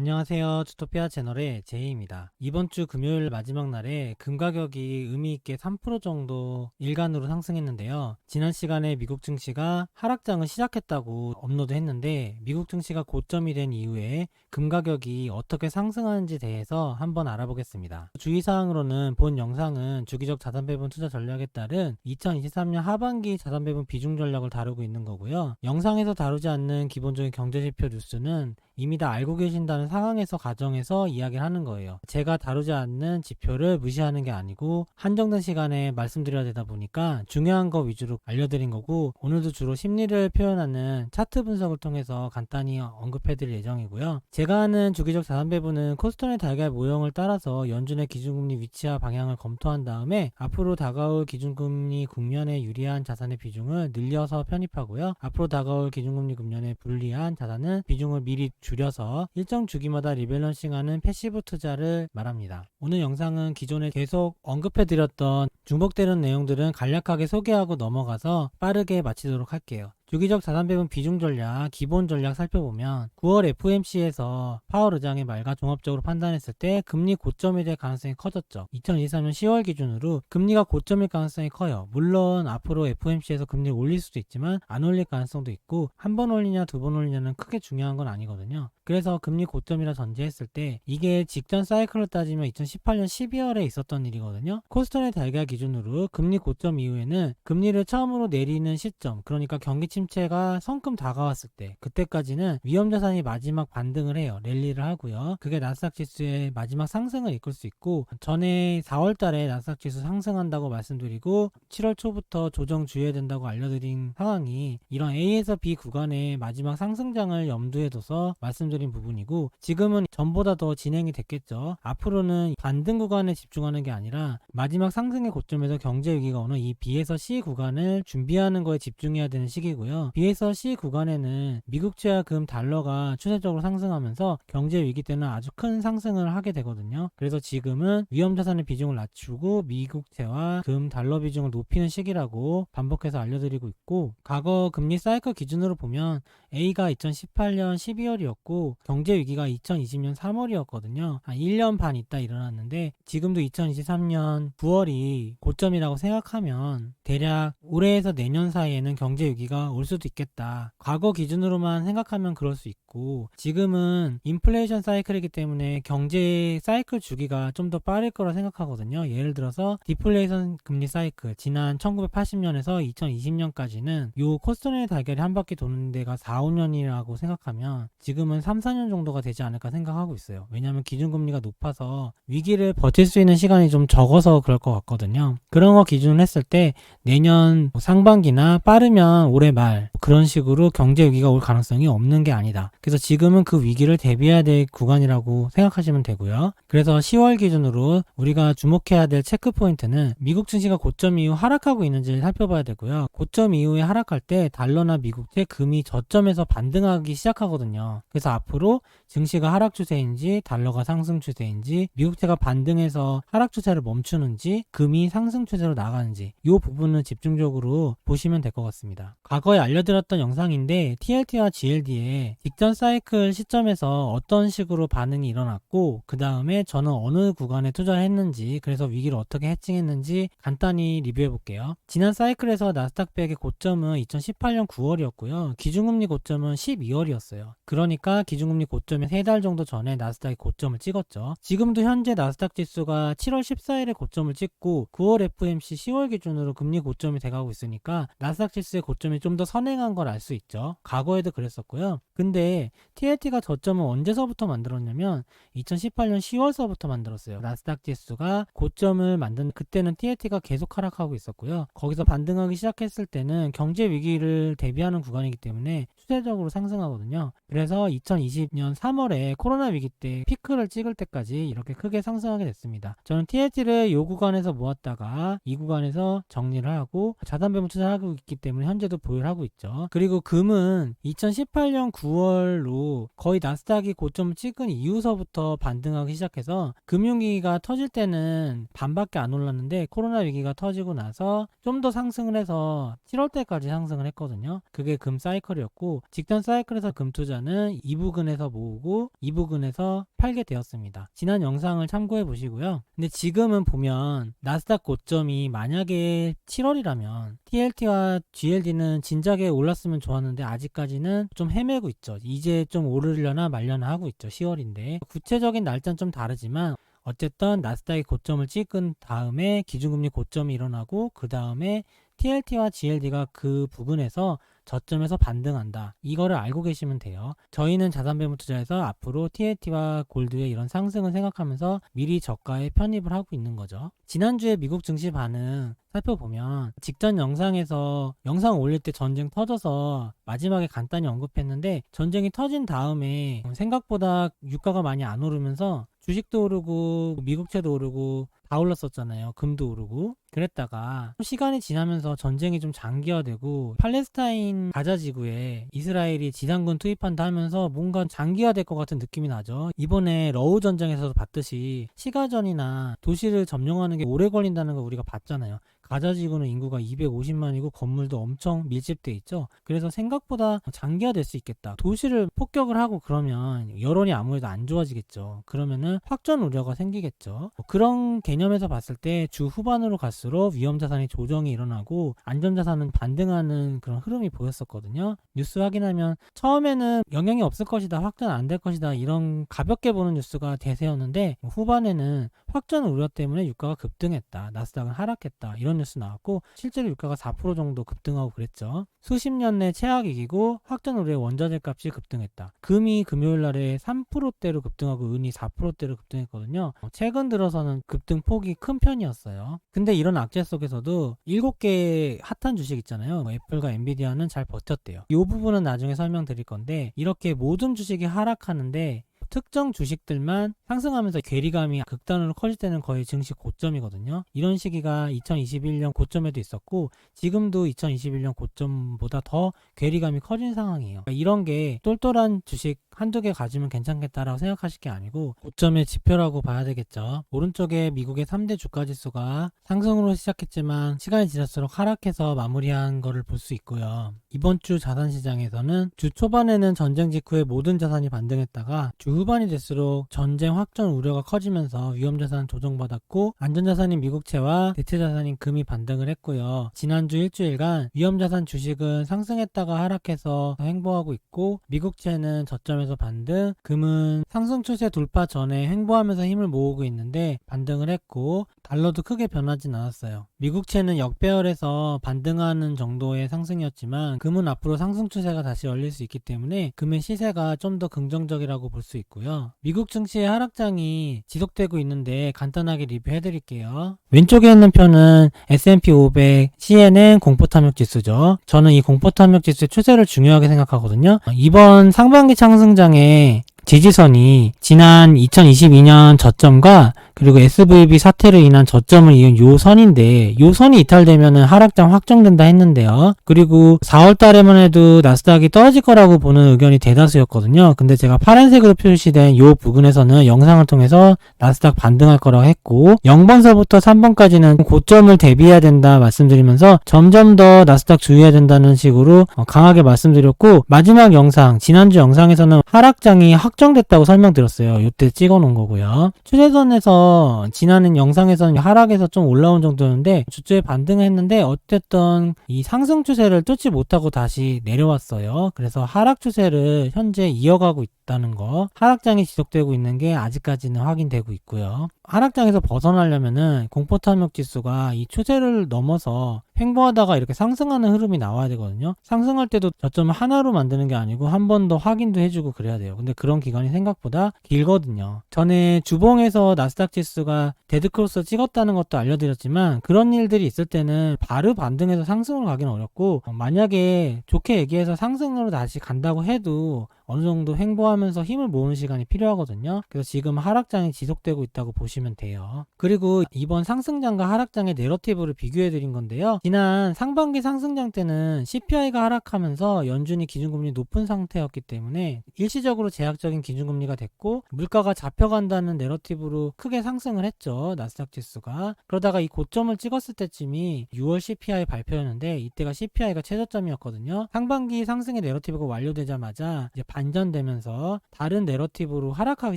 안녕하세요. 주토피아 채널의 제이입니다. 이번 주 금요일 마지막 날에 금 가격이 의미 있게 3% 정도 일간으로 상승했는데요. 지난 시간에 미국 증시가 하락장을 시작했다고 업로드 했는데 미국 증시가 고점이 된 이후에 금 가격이 어떻게 상승하는지 대해서 한번 알아보겠습니다. 주의사항으로는 본 영상은 주기적 자산 배분 투자 전략에 따른 2023년 하반기 자산 배분 비중 전략을 다루고 있는 거고요. 영상에서 다루지 않는 기본적인 경제지표 뉴스는 이미 다 알고 계신다는 상황에서 가정해서 이야기를 하는 거예요. 제가 다루지 않는 지표를 무시하는 게 아니고 한정된 시간에 말씀드려야 되다 보니까 중요한 거 위주로 알려드린 거고 오늘도 주로 심리를 표현하는 차트 분석을 통해서 간단히 언급해 드릴 예정이고요. 제가 하는 주기적 자산 배분은 코스톤의 달걀 모형을 따라서 연준의 기준금리 위치와 방향을 검토한 다음에 앞으로 다가올 기준금리 국면에 유리한 자산의 비중을 늘려서 편입하고요. 앞으로 다가올 기준금리 국면에 불리한 자산은 비중을 미리 줄 여서 일정 주기마다 리밸런싱하는 패시브 투자를 말합니다. 오늘 영상은 기존에 계속 언급해드렸던 중복되는 내용들은 간략하게 소개하고 넘어가서 빠르게 마치도록 할게요. 주기적 자산 배분 비중 전략, 기본 전략 살펴보면 9월 FOMC에서 파월 의장의 말과 종합적으로 판단했을 때 금리 고점이 될 가능성이 커졌죠. 2023년 10월 기준으로 금리가 고점일 가능성이 커요. 물론 앞으로 FOMC에서 금리를 올릴 수도 있지만 안 올릴 가능성도 있고 한 번 올리냐 두 번 올리냐는 크게 중요한 건 아니거든요. 그래서 금리 고점이라 전제했을 때 이게 직전 사이클로 따지면 2018년 12월에 있었던 일이거든요. 코스턴의 달걀 기준으로 금리 고점 이후에는 금리를 처음으로 내리는 시점, 그러니까 경기 침 체가 성큼 다가왔을 때 그때까지는 위험 자산이 마지막 반등을 해요. 랠리를 하고요. 그게 나스닥 지수의 마지막 상승을 이끌 수 있고 전에 4월 달에 나스닥 지수 상승한다고 말씀드리고 7월 초부터 조정 주의해야 된다고 알려드린 상황이 이런 A에서 B 구간의 마지막 상승장을 염두에 둬서 말씀드린 부분이고 지금은 전보다 더 진행이 됐겠죠. 앞으로는 반등 구간에 집중하는 게 아니라 마지막 상승의 고점에서 경제 위기가 오는 이 B에서 C 구간을 준비하는 거에 집중해야 되는 시기고요. B에서 C 구간에는 미국채와 금 달러가 추세적으로 상승하면서 경제 위기 때는 아주 큰 상승을 하게 되거든요. 그래서 지금은 위험 자산의 비중을 낮추고 미국채와 금 달러 비중을 높이는 시기라고 반복해서 알려드리고 있고 과거 금리 사이클 기준으로 보면 A가 2018년 12월이었고 경제 위기가 2020년 3월이었거든요. 한 1년 반 있다 일어났는데 지금도 2023년 9월이 고점이라고 생각하면 대략 올해에서 내년 사이에는 경제 위기가 올 수도 있겠다. 과거 기준으로만 생각하면 그럴 수 있고 지금은 인플레이션 사이클이기 때문에 경제 사이클 주기가 좀 더 빠를 거라 생각하거든요. 예를 들어서 디플레이션 금리 사이클 지난 1980년에서 2020년까지는 요 코스톤의 달걀이 한 바퀴 도는 데가 4, 5년이라고 생각하면 지금은 3, 4년 정도가 되지 않을까 생각하고 있어요. 왜냐하면 기준금리가 높아서 위기를 버틸 수 있는 시간이 좀 적어서 그럴 것 같거든요. 그런 거 기준을 했을 때 내년 상반기나 빠르면 올해 말 그런 식으로 경제 위기가 올 가능성이 없는 게 아니다. 그래서 지금은 그 위기를 대비해야 될 구간이라고 생각하시면 되고요. 그래서 10월 기준으로 우리가 주목해야 될 체크 포인트는 미국 증시가 고점 이후 하락하고 있는지를 살펴봐야 되고요. 고점 이후에 하락할 때 달러나 미국채 금이 저점에서 반등하기 시작하거든요. 그래서 앞으로 증시가 하락 추세인지 달러가 상승 추세인지 미국채가 반등해서 하락 추세를 멈추는지 금이 상승 추세로 나가는지 이 부분은 집중적으로 보시면 될 것 같습니다. 과거에 알려드렸던 영상인데 TLT와 GLD의 직전 사이클 시점에서 어떤 식으로 반응이 일어났고 그 다음에 저는 어느 구간에 투자를 했는지 그래서 위기를 어떻게 해칭했는지 간단히 리뷰해 볼게요. 지난 사이클에서 나스닥 100의 고점은 2018년 9월이었고요. 기준금리 고점은 12월이었어요. 그러니까 기준금리 고점에 3달 정도 전에 나스닥이 고점을 찍었죠. 지금도 현재 나스닥 지수가 7월 14일에 고점을 찍고 9월 FMC 10월 기준으로 금리 고점이 돼가고 있으니까 나스닥 지수의 고점이 좀 더 선행한 걸 알 수 있죠. 과거에도 그랬었고요. 근데 TLT가 저점을 언제서부터 만들었냐면 2018년 10월서부터 만들었어요. 나스닥 지수가 고점을 만든 그때는 TLT가 계속 하락하고 있었고요. 거기서 반등하기 시작했을 때는 경제 위기를 대비하는 구간이기 때문에 추세적으로 상승하거든요. 그래서 2020년 3월에 코로나 위기 때 피크를 찍을 때까지 이렇게 크게 상승하게 됐습니다. 저는 TLT를 이 구간에서 모았다가 이 구간에서 정리를 하고 자산 배분 투자하고 있기 때문에 현재도 보유를 하고 있죠. 그리고 금은 2018년 9월 로 거의 나스닥이 고점을 찍은 이후서부터 반등하기 시작해서 금융위기가 터질 때는 반밖에 안 올랐는데 코로나 위기가 터지고 나서 좀 더 상승을 해서 7월 때까지 상승을 했거든요. 그게 금 사이클이었고 직전 사이클에서 금 투자는 2부근에서 모으고 2부근에서 팔게 되었습니다. 지난 영상을 참고해 보시고요. 근데 지금은 보면 나스닥 고점이 만약에 7월이라면 TLT와 GLD는 진작에 올랐으면 좋았는데 아직까지는 좀 헤매고 있죠. 이제 좀 오르려나 말려나 하고 있죠. 10월인데 구체적인 날짜는 좀 다르지만 어쨌든 나스닥이 고점을 찍은 다음에 기준금리 고점이 일어나고 그 다음에 TLT와 GLD가 그 부분에서 저점에서 반등한다. 이거를 알고 계시면 돼요. 저희는 자산배분 투자에서 앞으로 TLT와 골드의 이런 상승을 생각하면서 미리 저가에 편입을 하고 있는 거죠. 지난주에 미국 증시 반응 살펴보면 직전 영상에서 영상 올릴 때 전쟁 터져서 마지막에 간단히 언급했는데 전쟁이 터진 다음에 생각보다 유가가 많이 안 오르면서 주식도 오르고 미국채도 오르고 다 올랐었잖아요. 금도 오르고. 그랬다가 시간이 지나면서 전쟁이 좀 장기화되고 팔레스타인 가자 지구에 이스라엘이 지상군 투입한다 하면서 뭔가 장기화될 것 같은 느낌이 나죠. 이번에 러우 전쟁에서도 봤듯이 시가전이나 도시를 점령하는 게 오래 걸린다는 걸 우리가 봤잖아요. 가자 지구는 인구가 250만이고 건물도 엄청 밀집돼 있죠. 그래서 생각보다 장기화될 수 있겠다. 도시를 폭격을 하고 그러면 여론이 아무래도 안 좋아지겠죠. 그러면은 확전 우려가 생기겠죠. 뭐 그런 개념에서 봤을 때 주 후반으로 갈수록 위험 자산이 조정이 일어나고 안전 자산은 반등하는 그런 흐름이 보였었거든요. 뉴스 확인하면 처음에는 영향이 없을 것이다, 확전 안 될 것이다 이런 가볍게 보는 뉴스가 대세였는데 후반에는 확전 우려 때문에 유가가 급등했다, 나스닥은 하락했다 이런 뉴스 나왔고 실제로 유가가 4% 정도 급등하고 그랬죠. 수십 년 내 최악이기고 확전 우려의 원자재 값이 급등했다. 금이 금요일 날에 3%대로 급등하고 은이 4%대로 급등했거든요. 어, 최근 들어서는 급등 폭이 큰 편이었어요. 근데 이런 악재 속에서도 7개 핫한 주식 있잖아요. 뭐 애플과 엔비디아는 잘 버텼대요. 이 부분은 나중에 설명드릴 건데 이렇게 모든 주식이 하락하는데 특정 주식들만 상승하면서 괴리감이 극단으로 커질 때는 거의 증시 고점이거든요. 이런 시기가 2021년 고점에도 있었고 지금도 2021년 고점보다 더 괴리감이 커진 상황이에요. 이런 게 똘똘한 주식 한두 개 가지면 괜찮겠다라고 생각하실 게 아니고 고점의 지표라고 봐야 되겠죠. 오른쪽에 미국의 3대 주가 지수가 상승으로 시작했지만 시간이 지날수록 하락해서 마무리한 거를 볼 수 있고요. 이번 주 자산 시장에서는 주 초반에는 전쟁 직후에 모든 자산이 반등했다가 주 후반이 될수록 전쟁 확전 우려가 커지면서 위험 자산 조정받았고 안전 자산인 미국채와 대체 자산인 금이 반등을 했고요. 지난주 일주일간 위험 자산 주식은 상승했다가 하락해서 횡보하고 있고 미국채는 저점에서 반등, 금은 상승 추세 돌파 전에 횡보하면서 힘을 모으고 있는데 반등을 했고 달러도 크게 변하진 않았어요. 미국채는 역배열에서 반등하는 정도의 상승이었지만 금은 앞으로 상승 추세가 다시 열릴 수 있기 때문에 금의 시세가 좀 더 긍정적이라고 볼 수 있고요. 미국 증시의 하락 장이 지속되고 있는데 간단하게 리뷰해 드릴게요. 왼쪽에 있는 표는 S&P 500 CNN 공포탐욕 지수죠. 저는 이 공포탐욕 지수의 추세를 중요하게 생각하거든요. 이번 상반기 상승장에 지지선이 지난 2022년 저점과 그리고 SVB 사태로 인한 저점을 이은 요 선인데 요 선이 이탈되면은 하락장 확정된다 했는데요. 그리고 4월 달에만 해도 나스닥이 떨어질 거라고 보는 의견이 대다수였거든요. 근데 제가 파란색으로 표시된 요 부분에서는 영상을 통해서 나스닥 반등할 거라고 했고 0번서부터 3번까지는 고점을 대비해야 된다 말씀드리면서 점점 더 나스닥 주의해야 된다는 식으로 어, 강하게 말씀드렸고 마지막 영상 지난주 영상에서는 하락장이 확정됐다고 설명드렸어요. 요때 찍어 놓은 거고요. 추세선에서 지나는 영상에서는 하락에서 좀 올라온 정도였는데 주주에 반등했는데 어쨌든 이 상승 추세를 뚫지 못하고 다시 내려왔어요. 그래서 하락 추세를 현재 이어가고 있다 는 거. 하락장이 지속되고 있는 게 아직까지는 확인되고 있고요. 하락장에서 벗어나려면은 공포 탐욕 지수가 이 추세를 넘어서 횡보하다가 이렇게 상승하는 흐름이 나와야 되거든요. 상승할 때도 저점을 하나로 만드는 게 아니고 한 번 더 확인도 해주고 그래야 돼요. 근데 그런 기간이 생각보다 길거든요. 전에 주봉에서 나스닥 지수가 데드크로스 찍었다는 것도 알려드렸지만 그런 일들이 있을 때는 바로 반등해서 상승으로 가기는 어렵고 어, 만약에 좋게 얘기해서 상승으로 다시 간다고 해도 어느 정도 횡보하면서 힘을 모으는 시간이 필요하거든요. 그래서 지금 하락장이 지속되고 있다고 보시면 돼요. 그리고 이번 상승장과 하락장의 내러티브를 비교해 드린 건데요. 지난 상반기 상승장 때는 CPI가 하락하면서 연준이 기준금리 높은 상태였기 때문에 일시적으로 제약적인 기준금리가 됐고 물가가 잡혀간다는 내러티브로 크게 상승을 했죠. 나스닥 지수가. 그러다가 이 고점을 찍었을 때쯤이 6월 CPI 발표였는데 이때가 CPI가 최저점이었거든요. 상반기 상승의 내러티브가 완료되자마자 이제 반 전되면서 다른 내러티브로 하락하기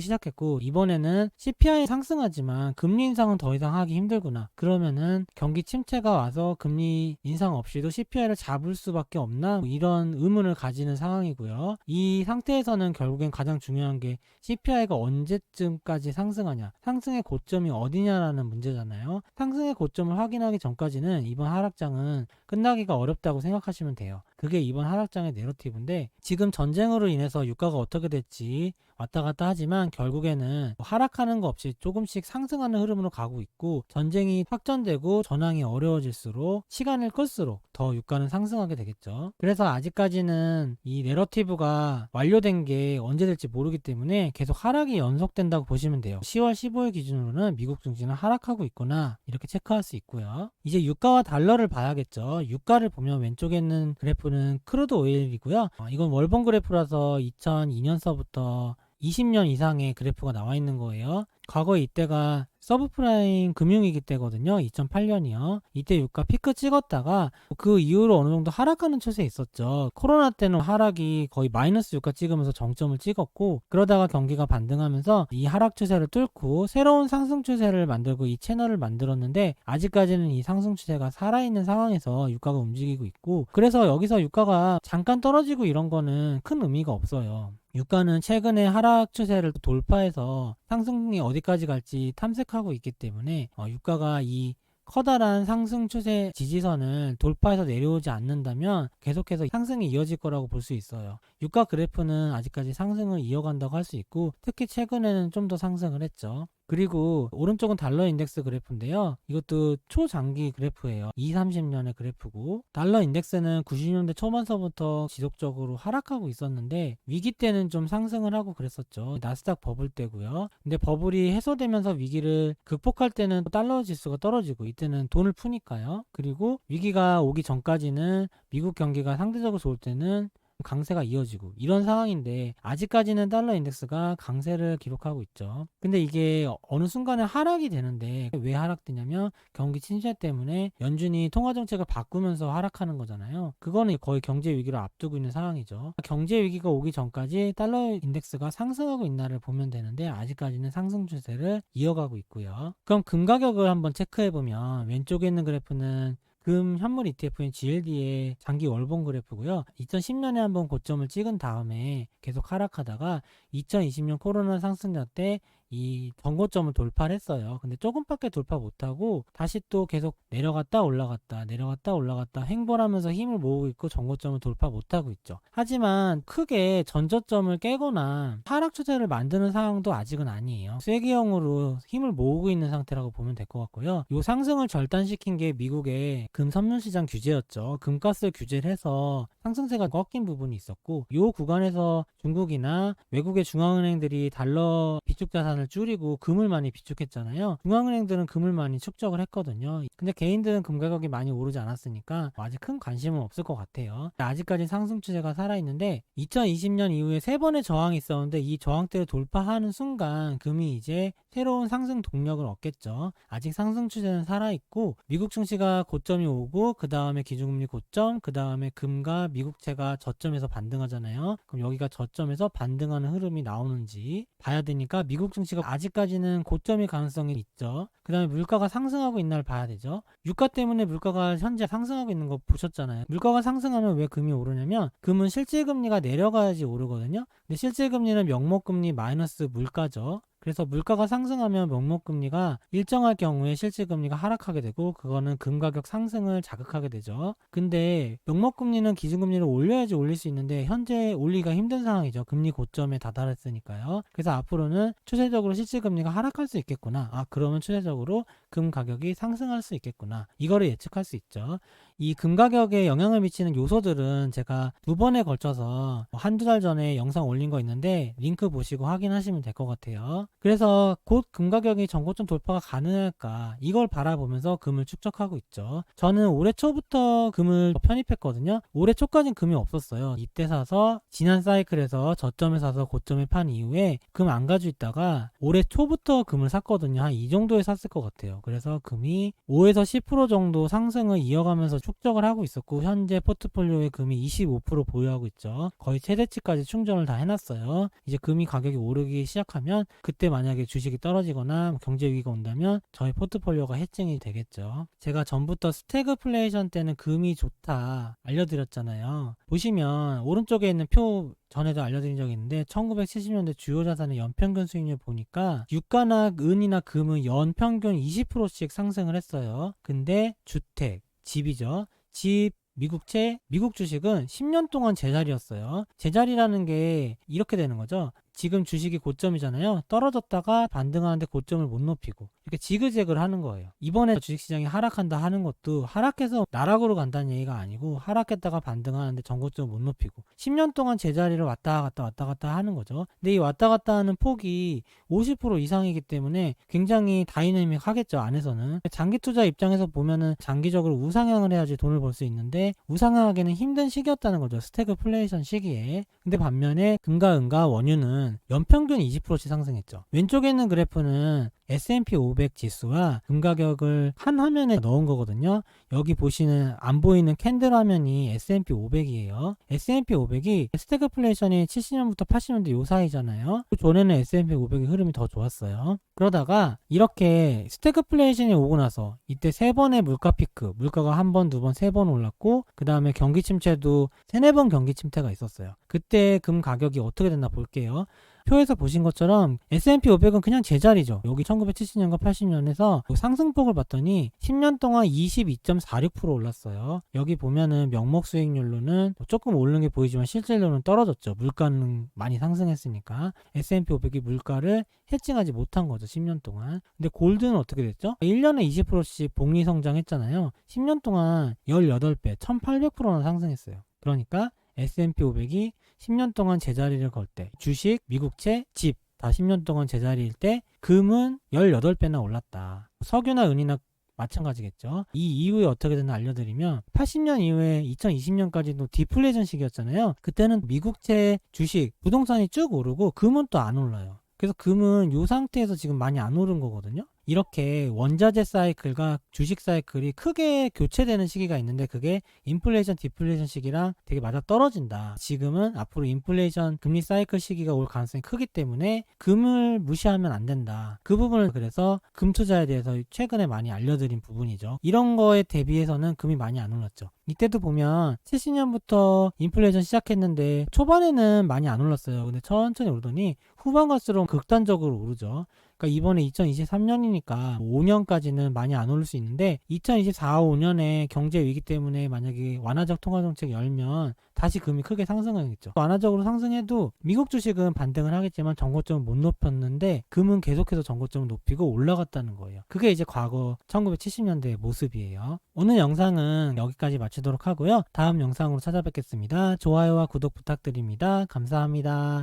시작했고 이번에는 CPI 상승하지만 금리 인상은 더 이상 하기 힘들구나. 그러면은 경기 침체가 와서 금리 인상 없이도 CPI를 잡을 수밖에 없나? 뭐 이런 의문을 가지는 상황이고요. 이 상태에서는 결국엔 가장 중요한 게 CPI가 언제쯤까지 상승하냐, 상승의 고점이 어디냐라는 문제잖아요. 상승의 고점을 확인하기 전까지는 이번 하락장은 끝나기가 어렵다고 생각하시면 돼요. 그게 이번 하락장의 내러티브인데 지금 전쟁으로 인해서 유가가 어떻게 될지 왔다 갔다 하지만 결국에는 하락하는 거 없이 조금씩 상승하는 흐름으로 가고 있고 전쟁이 확전되고 전황이 어려워질수록 시간을 끌수록 더 유가는 상승하게 되겠죠. 그래서 아직까지는 이 내러티브가 완료된 게 언제 될지 모르기 때문에 계속 하락이 연속된다고 보시면 돼요. 10월 15일 기준으로는 미국 증시는 하락하고 있구나 이렇게 체크할 수 있고요. 이제 유가와 달러를 봐야겠죠. 유가를 보면 왼쪽에 있는 그래프는 크루드 오일이고요. 어, 이건 월봉 그래프라서 2002년서부터 20년 이상의 그래프가 나와 있는 거예요. 과거 이때가 서브프라임 금융위기 때거든요. 2008년이요. 이때 유가 피크 찍었다가 그 이후로 어느 정도 하락하는 추세에 있었죠. 코로나 때는 하락이 거의 마이너스 유가 찍으면서 정점을 찍었고 그러다가 경기가 반등하면서 이 하락 추세를 뚫고 새로운 상승 추세를 만들고 이 채널을 만들었는데 아직까지는 이 상승 추세가 살아있는 상황에서 유가가 움직이고 있고 그래서 여기서 유가가 잠깐 떨어지고 이런 거는 큰 의미가 없어요. 유가는 최근에 하락 추세를 돌파해서 상승이 어디까지 갈지 탐색하고 있기 때문에 어, 유가가 이 커다란 상승 추세 지지선을 돌파해서 내려오지 않는다면 계속해서 상승이 이어질 거라고 볼 수 있어요. 유가 그래프는 아직까지 상승을 이어간다고 할 수 있고 특히 최근에는 좀 더 상승을 했죠. 그리고 오른쪽은 달러 인덱스 그래프인데요. 이것도 초장기 그래프예요. 2, 30년의 그래프고 달러 인덱스는 90년대 초반서부터 지속적으로 하락하고 있었는데 위기 때는 좀 상승을 하고 그랬었죠. 나스닥 버블 때고요. 근데 버블이 해소되면서 위기를 극복할 때는 달러 지수가 떨어지고 이때는 돈을 푸니까요. 그리고 위기가 오기 전까지는 미국 경기가 상대적으로 좋을 때는 강세가 이어지고 이런 상황인데 아직까지는 달러 인덱스가 강세를 기록하고 있죠. 근데 이게 어느 순간에 하락이 되는데 왜 하락되냐면 경기 침체 때문에 연준이 통화 정책을 바꾸면서 하락하는 거잖아요. 그거는 거의 경제 위기를 앞두고 있는 상황이죠. 경제 위기가 오기 전까지 달러 인덱스가 상승하고 있나를 보면 되는데 아직까지는 상승 추세를 이어가고 있고요. 그럼 금 가격을 한번 체크해 보면 왼쪽에 있는 그래프는 금 현물 ETF인 GLD의 장기 월봉 그래프고요. 2010년에 한번 고점을 찍은 다음에 계속 하락하다가 2020년 코로나 상승자 때 이 전고점을 돌파를 했어요. 근데 조금밖에 돌파 못하고 다시 또 계속 내려갔다 올라갔다 내려갔다 올라갔다 횡보하면서 힘을 모으고 있고 전고점을 돌파 못하고 있죠. 하지만 크게 전저점을 깨거나 하락 추세를 만드는 상황도 아직은 아니에요. 쐐기형으로 힘을 모으고 있는 상태라고 보면 될 것 같고요. 이 상승을 절단시킨 게 미국의 금 선물 시장 규제였죠. 금가스 규제를 해서 상승세가 꺾인 부분이 있었고 이 구간에서 중국이나 외국의 중앙은행들이 달러 비축 자산을 줄이고 금을 많이 비축했잖아요. 중앙은행들은 금을 많이 축적을 했거든요. 근데 개인들은 금 가격이 많이 오르지 않았으니까 아직 큰 관심은 없을 것 같아요. 아직까지 상승 추세가 살아있는데 2020년 이후에 세 번의 저항이 있었는데 이 저항대를 돌파하는 순간 금이 이제 새로운 상승 동력을 얻겠죠. 아직 상승 추세는 살아있고 미국 증시가 고점이 오고 그 다음에 기준금리 고점, 그 다음에 금과 미국채가 저점에서 반등하잖아요. 그럼 여기가 저점에서 반등하는 흐름이 나오는지 봐야 되니까 미국 증시가 아직까지는 고점일 가능성이 있죠. 그 다음에 물가가 상승하고 있나를 봐야 되죠. 유가 때문에 물가가 현재 상승하고 있는 거 보셨잖아요. 물가가 상승하면 왜 금이 오르냐면 금은 실질금리가 내려가야지 오르거든요. 근데 실질금리는 명목금리 마이너스 물가죠. 그래서 물가가 상승하면 명목금리가 일정할 경우에 실질금리가 하락하게 되고 그거는 금 가격 상승을 자극하게 되죠. 근데 명목금리는 기준금리를 올려야지 올릴 수 있는데 현재 올리기가 힘든 상황이죠. 금리 고점에 다다랐으니까요. 그래서 앞으로는 추세적으로 실질금리가 하락할 수 있겠구나. 아 그러면 추세적으로 금 가격이 상승할 수 있겠구나. 이거를 예측할 수 있죠. 이 금 가격에 영향을 미치는 요소들은 제가 두 번에 걸쳐서 한두 달 전에 영상 올린 거 있는데 링크 보시고 확인하시면 될 것 같아요. 그래서 곧 금 가격이 전고점 돌파가 가능할까 이걸 바라보면서 금을 축적하고 있죠. 저는 올해 초부터 금을 편입했거든요. 올해 초까지는 금이 없었어요. 이때 사서 지난 사이클에서 저점에 사서 고점에 판 이후에 금 안 가지고 있다가 올해 초부터 금을 샀거든요. 한 이 정도에 샀을 것 같아요. 그래서 금이 5에서 10% 정도 상승을 이어가면서 축적을 하고 있었고 현재 포트폴리오에 금이 25% 보유하고 있죠. 거의 최대치까지 충전을 다 해놨어요. 이제 금이 가격이 오르기 시작하면 그때 만약에 주식이 떨어지거나 뭐 경제 위기가 온다면 저희 포트폴리오가 해칭이 되겠죠. 제가 전부터 스태그플레이션 때는 금이 좋다 알려드렸잖아요. 보시면 오른쪽에 있는 표 전에도 알려드린 적이 있는데 1970년대 주요 자산의 연평균 수익률 보니까 유가나 은이나 금은 연평균 20%씩 상승을 했어요. 근데 주택, 집이죠. 집, 미국채, 미국 주식은 10년 동안 제자리였어요. 제자리라는 게 이렇게 되는 거죠. 지금 주식이 고점이잖아요. 떨어졌다가 반등하는데 고점을 못 높이고 이렇게 지그재그를 하는 거예요. 이번에 주식시장이 하락한다 하는 것도 하락해서 나락으로 간다는 얘기가 아니고 하락했다가 반등하는데 전고점을 못 높이고 10년 동안 제자리를 왔다 갔다 왔다 갔다 하는 거죠. 근데 이 왔다 갔다 하는 폭이 50% 이상이기 때문에 굉장히 다이내믹하겠죠. 안에서는 장기 투자 입장에서 보면은 장기적으로 우상향을 해야지 돈을 벌 수 있는데 우상향하기는 힘든 시기였다는 거죠. 스태그플레이션 시기에. 근데 반면에 금과 은과 원유는 연평균 20%씩 상승했죠. 왼쪽에 있는 그래프는 S&P 500 지수와 금 가격을 한 화면에 넣은 거거든요. 여기 보시는 안 보이는 캔들 화면이 S&P 500이에요. S&P 500이 스태그플레이션이 70년부터 80년대 요 사이잖아요. 그 전에는 S&P 500의 흐름이 더 좋았어요. 그러다가 이렇게 스태그플레이션이 오고 나서 이때 세 번의 물가 피크, 물가가 한 번, 두 번, 세 번 올랐고 그 다음에 경기 침체도 세네 번 경기 침체가 있었어요. 그때 금 가격이 어떻게 됐나 볼게요. 표에서 보신 것처럼 S&P 500은 그냥 제자리죠. 여기 1970년과 80년에서 상승폭을 봤더니 10년 동안 22.46% 올랐어요. 여기 보면은 명목 수익률로는 조금 오르는 게 보이지만 실질로는 떨어졌죠. 물가는 많이 상승했으니까 S&P 500이 물가를 해칭하지 못한 거죠. 10년 동안. 근데 골드는 어떻게 됐죠? 1년에 20%씩 복리 성장했잖아요. 10년 동안 18배, 1800%나 상승했어요. 그러니까 S&P 500이 10년 동안 제자리를 걸 때 주식, 미국채, 집 다 10년 동안 제자리일 때 금은 18배나 올랐다. 석유나 은이나 마찬가지겠죠. 이 이후에 어떻게 되나 알려드리면 80년 이후에 2020년까지도 디플레이션 시기였잖아요. 그때는 미국채, 주식, 부동산이 쭉 오르고 금은 또 안 올라요. 그래서 금은 이 상태에서 지금 많이 안 오른 거거든요. 이렇게 원자재 사이클과 주식 사이클이 크게 교체되는 시기가 있는데 그게 인플레이션 디플레이션 시기랑 되게 맞아 떨어진다. 지금은 앞으로 인플레이션 금리 사이클 시기가 올 가능성이 크기 때문에 금을 무시하면 안 된다. 그 부분을 그래서 금 투자에 대해서 최근에 많이 알려드린 부분이죠. 이런 거에 대비해서는 금이 많이 안 올랐죠. 이때도 보면 70년부터 인플레이션 시작했는데 초반에는 많이 안 올랐어요. 근데 천천히 오르더니 후반 갈수록 극단적으로 오르죠. 그러니까 이번에 2023년이니까 5년까지는 많이 안 오를 수 있는데 2024, 5년에 경제 위기 때문에 만약에 완화적 통화 정책 열면 다시 금이 크게 상승하겠죠. 완화적으로 상승해도 미국 주식은 반등을 하겠지만 정고점을 못 높였는데 금은 계속해서 정고점을 높이고 올라갔다는 거예요. 그게 이제 과거 1970년대의 모습이에요. 오늘 영상은 여기까지 마치도록 하고요. 다음 영상으로 찾아뵙겠습니다. 좋아요와 구독 부탁드립니다. 감사합니다.